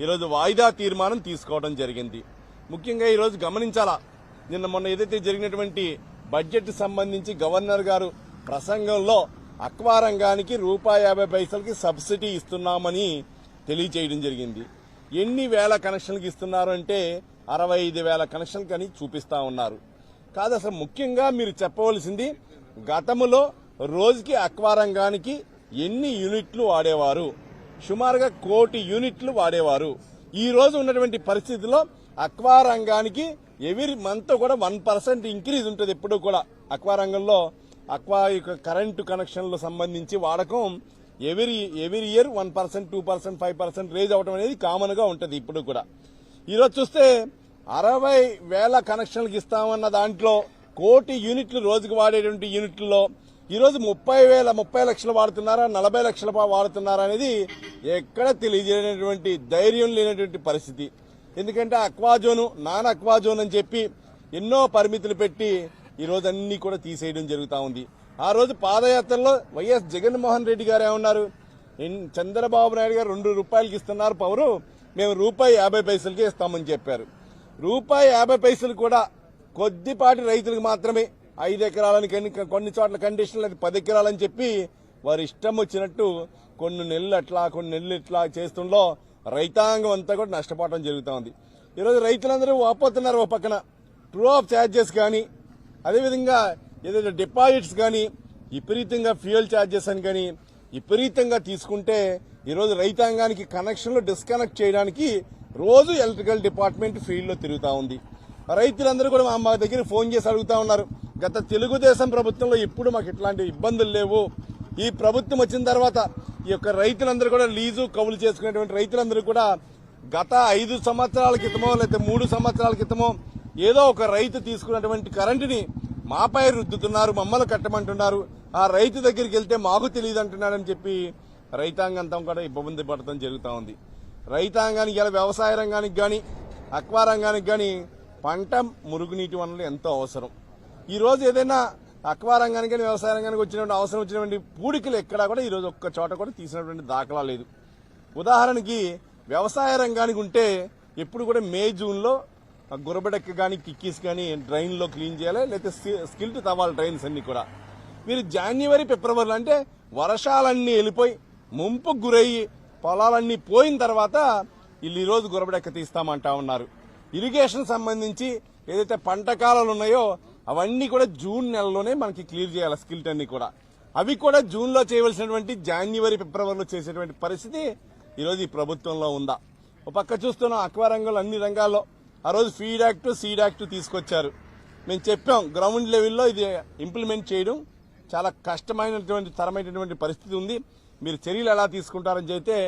ఈరోజు వాయిదా తీర్మానం తీసుకోవడం జరిగింది. ముఖ్యంగా ఈరోజు గమనించాలా నిన్న మొన్న ఏదైతే జరిగినటువంటి బడ్జెట్ సంబంధించి గవర్నర్ గారు ప్రసంగంలో అక్వా రంగానికి రూపాయి యాభై పైసలకి సబ్సిడీ ఇస్తున్నామని తెలియచేయడం జరిగింది. ఎన్ని వేల కనెక్షన్లకు ఇస్తున్నారు అంటే అరవై ఐదు వేల కనెక్షన్లకు అని చూపిస్తా ఉన్నారు. కాదు అసలు ముఖ్యంగా మీరు చెప్పవలసింది గతములో రోజుకి అక్వా రంగానికి ఎన్ని యూనిట్లు వాడేవారు? సుమారుగా కోటి యూనిట్లు వాడేవారు. ఈ రోజు ఉన్నటువంటి పరిస్థితిలో అక్వా రంగానికి ఎవ్రీ మంత్ కూడా వన్ పర్సెంట్ ఇంక్రీజ్ ఉంటుంది ఎప్పుడు కూడా. అక్వా రంగంలో అక్వా యొక్క కరెంటు కనెక్షన్లు సంబంధించి వాడకం ఎవరి every year one percent two percent five percent raise అవడం అనేది కామన్గా ఉంటుంది ఇప్పుడు కూడా. ఈరోజు చూస్తే అరవై వేల కనెక్షన్లకు ఇస్తామన్న దాంట్లో కోటి యూనిట్లు రోజుకు వాడేటువంటి యూనిట్లలో ఈరోజు ముప్పై వేల ముప్పై లక్షలు వాడుతున్నారా నలభై లక్షలు వాడుతున్నారా అనేది ఎక్కడ తెలియజేయనటువంటి ధైర్యం లేనటువంటి పరిస్థితి. ఎందుకంటే అక్వాజోను నాన్ అక్వాజోన్ అని చెప్పి ఎన్నో పరిమితులు పెట్టి ఈరోజు అన్ని కూడా తీసేయడం జరుగుతా ఉంది. ఆ రోజు పాదయాత్రలో వైఎస్ జగన్మోహన్ రెడ్డి గారు ఏమన్నారు? ఎన్- చంద్రబాబు నాయుడు గారు రెండు రూపాయలకి ఇస్తున్నారు పవరు మేము రూపాయి యాభై పైసలకి ఇస్తామని చెప్పారు. రూపాయి యాభై పైసలు కూడా కొద్దిపాటి రైతులకు మాత్రమే ఐదు ఎకరాలని కొన్ని- కొన్ని చోట్ల కండిషన్లు అది పది ఎకరాలని చెప్పి వారి ఇష్టం వచ్చినట్టు కొన్ని నెలలు అట్లా కొన్ని నెలలు ఇట్లా చేస్తుండో రైతాంగం అంతా కూడా నష్టపోవడం జరుగుతూ ఉంది. ఈరోజు రైతులందరూ వాపోతున్నారు ఓ పక్కన. ట్రూ ఆఫ్ ఛార్జెస్ కానీ అదేవిధంగా ఏదైతే డిపాజిట్స్ కానీ విపరీతంగా ఫ్యూయల్ ఛార్జెస్ అని కానీ విపరీతంగా తీసుకుంటే ఈరోజు రైతాంగానికి కనెక్షన్లు డిస్కనెక్ట్ చేయడానికి రోజు ఎలక్ట్రికల్ డిపార్ట్మెంట్ ఫీల్డ్లో తిరుగుతూ ఉంది. రైతులందరూ కూడా మా- మా దగ్గర ఫోన్ చేసి అడుగుతా ఉన్నారు. గత తెలుగుదేశం ప్రభుత్వంలో ఇప్పుడు మాకు ఇట్లాంటి ఇబ్బందులు లేవు. ఈ ప్రభుత్వం వచ్చిన తర్వాత ఈ యొక్క రైతులందరూ కూడా లీజు కవులు చేసుకునేటువంటి రైతులందరూ కూడా గత ఐదు సంవత్సరాల క్రితమో లేకపోతే మూడు సంవత్సరాల క్రితమో ఏదో ఒక రైతు తీసుకున్నటువంటి కరెంటుని మాపై రుద్దుతున్నారు మమ్మల్ని కట్టమంటున్నారు. ఆ రైతు దగ్గరికి వెళ్తే మాకు తెలియదు అంటున్నాడని చెప్పి రైతాంగంతం కూడా ఇబ్బంది పడటం జరుగుతూ ఉంది. రైతాంగానికి ఇలా వ్యవసాయ రంగానికి కానీ అక్వా రంగానికి కానీ పంట మురుగునీటి వనరులు ఎంతో అవసరం. ఈరోజు ఏదైనా అక్వా రంగానికి కానీ వ్యవసాయ రంగానికి వచ్చినటువంటి అవసరం వచ్చినటువంటి పూడికలు ఎక్కడా కూడా ఈరోజు ఒక్క చోట కూడా తీసినటువంటి దాఖలా లేదు. ఉదాహరణకి వ్యవసాయ రంగానికి ఉంటే ఎప్పుడు కూడా మే జూన్లో గురబడెక్క కానీ కిక్కీస్ కానీ డ్రైన్లో క్లీన్ చేయాలి లేకపోతే స్కిల్ట్ తవ్వాలి డ్రైన్స్ అన్నీ కూడా. మీరు జనవరి ఫిబ్రవరిలో అంటే వర్షాలన్నీ వెళ్ళిపోయి ముంపుకు గురయ్యి పొలాలన్నీ పోయిన తర్వాత వీళ్ళు ఈరోజు గురబడెక్క తీస్తామంటా ఉన్నారు. ఇరిగేషన్ సంబంధించి ఏదైతే పంట కాలాలు ఉన్నాయో అవన్నీ కూడా జూన్ నెలలోనే మనకి క్లియర్ చేయాలి స్కిల్ట్ అన్ని కూడా. అవి కూడా జూన్లో చేయవలసినటువంటి జనవరి ఫిబ్రవరిలో చేసేటువంటి పరిస్థితి ఈ రోజు ఈ ప్రభుత్వంలో ఉందా. ఒక పక్క చూస్తున్నాం అక్వా రంగంలో అన్ని రంగాల్లో. ఆ రోజు ఫీడ్ యాక్ట్ సీడ్ యాక్ట్ తీసుకొచ్చారు. మేము చెప్పాం గ్రౌండ్ లెవెల్లో ఇది ఇంప్లిమెంట్ చేయడం చాలా కష్టమైనటువంటి తరమైనటువంటి పరిస్థితి ఉంది. మీరు చర్యలు ఎలా తీసుకుంటారని చెప్తే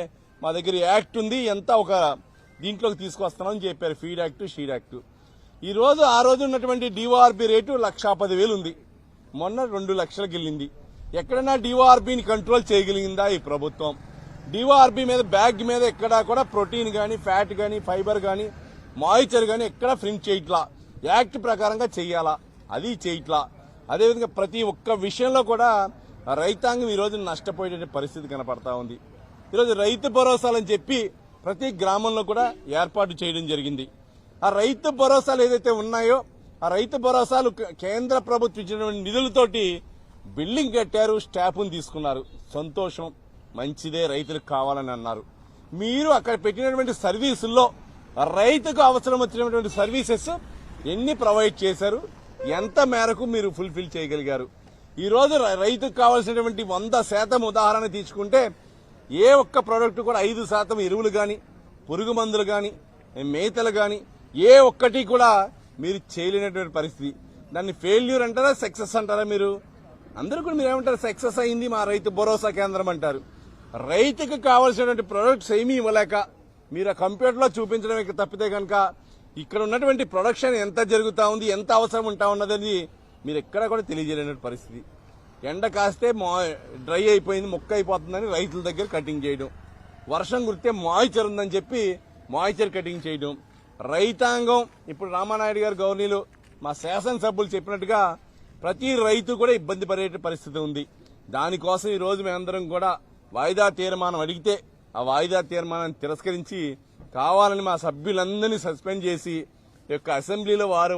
మా దగ్గర యాక్ట్ ఉంది ఎంత ఒక దీంట్లోకి తీసుకొస్తామని చెప్పారు. Feed act seed act. ఈరోజు ఆ రోజు ఉన్నటువంటి డిఓఆర్బి రేటు లక్షా పదివేలు ఉంది మొన్న రెండు లక్షలకు వెళ్ళింది ఎక్కడైనా డిఓఆర్బిని కంట్రోల్ చేయగలిగిందా ఈ ప్రభుత్వం? డిఓఆర్బి మీద బ్యాగ్ మీద ఎక్కడా కూడా ప్రోటీన్ కానీ ఫ్యాట్ కానీ ఫైబర్ కానీ మాయిశ్చర్ కానీ ఎక్కడా ప్రింట్ చేయట్లా. యాక్ట్ ప్రకారంగా చేయాలా? అది చేయట్లా. అదేవిధంగా ప్రతి ఒక్క విషయంలో కూడా రైతాంగం ఈ రోజు నష్టపోయే పరిస్థితి కనపడతా ఉంది. ఈరోజు రైతు భరోసాలని చెప్పి ప్రతి గ్రామంలో కూడా ఏర్పాటు చేయడం జరిగింది. ఆ రైతు భరోసాలు ఏదైతే ఉన్నాయో ఆ రైతు భరోసాలు కేంద్ర ప్రభుత్వం ఇచ్చినటువంటి నిధులతోటి బిల్డింగ్ కట్టారు స్టాఫ్ను తీసుకున్నారు. సంతోషం మంచిదే రైతులకు కావాలని అన్నారు. మీరు అక్కడ పెట్టినటువంటి సర్వీసుల్లో రైతుకు అవసరం వచ్చినటువంటి సర్వీసెస్ ఎన్ని ప్రొవైడ్ చేశారు ఎంత మేరకు మీరు ఫుల్ఫిల్ చేయగలిగారు. ఈరోజు రైతుకు కావాల్సినటువంటి వంద శాతం ఉదాహరణ తీసుకుంటే ఏ ఒక్క ప్రోడక్ట్ కూడా ఐదు శాతం ఎరువులు కానీ పురుగు మందులు కానీ మేతలు కానీ ఏ ఒక్కటి కూడా మీరు చేయలేనటువంటి పరిస్థితి. దాన్ని ఫెయిల్యూర్ అంటారా సక్సెస్ అంటారా మీరు? అందరూ కూడా మీరు ఏమంటారు సక్సెస్ అయింది మా రైతు భరోసా కేంద్రం అంటారు. రైతుకు కావాల్సినటువంటి ప్రొడక్ట్స్ ఏమీ ఇవ్వలేక మీరు ఆ కంప్యూటర్లో చూపించడం ఇక తప్పితే కనుక ఇక్కడ ఉన్నటువంటి ప్రొడక్షన్ ఎంత జరుగుతూ ఉంది ఎంత అవసరం ఉంటా ఉన్నదని మీరు ఎక్కడ కూడా తెలియజేయలేని పరిస్థితి. ఎండ కాస్తే మా డ్రై అయిపోయింది మొక్క అయిపోతుందని రైతుల దగ్గర కటింగ్ చేయడం. వర్షం కురితే మాయిచర్ ఉందని చెప్పి మాయిచర్ కటింగ్ చేయడం. రైతాంగం. ఇప్పుడు రామానాయుడు గారు గవర్నీలు మా శాసనసభ్యులు చెప్పినట్టుగా ప్రతి రైతు కూడా ఇబ్బంది పడే పరిస్థితి ఉంది. దానికోసం ఈ రోజు మేమందరం కూడా వాయిదా తీర్మానం అడిగితే ఆ వాయిదా తీర్మానాన్ని తిరస్కరించి కావాలని మా సభ్యులందరినీ సస్పెండ్ చేసి ఈ యొక్క అసెంబ్లీలో వారు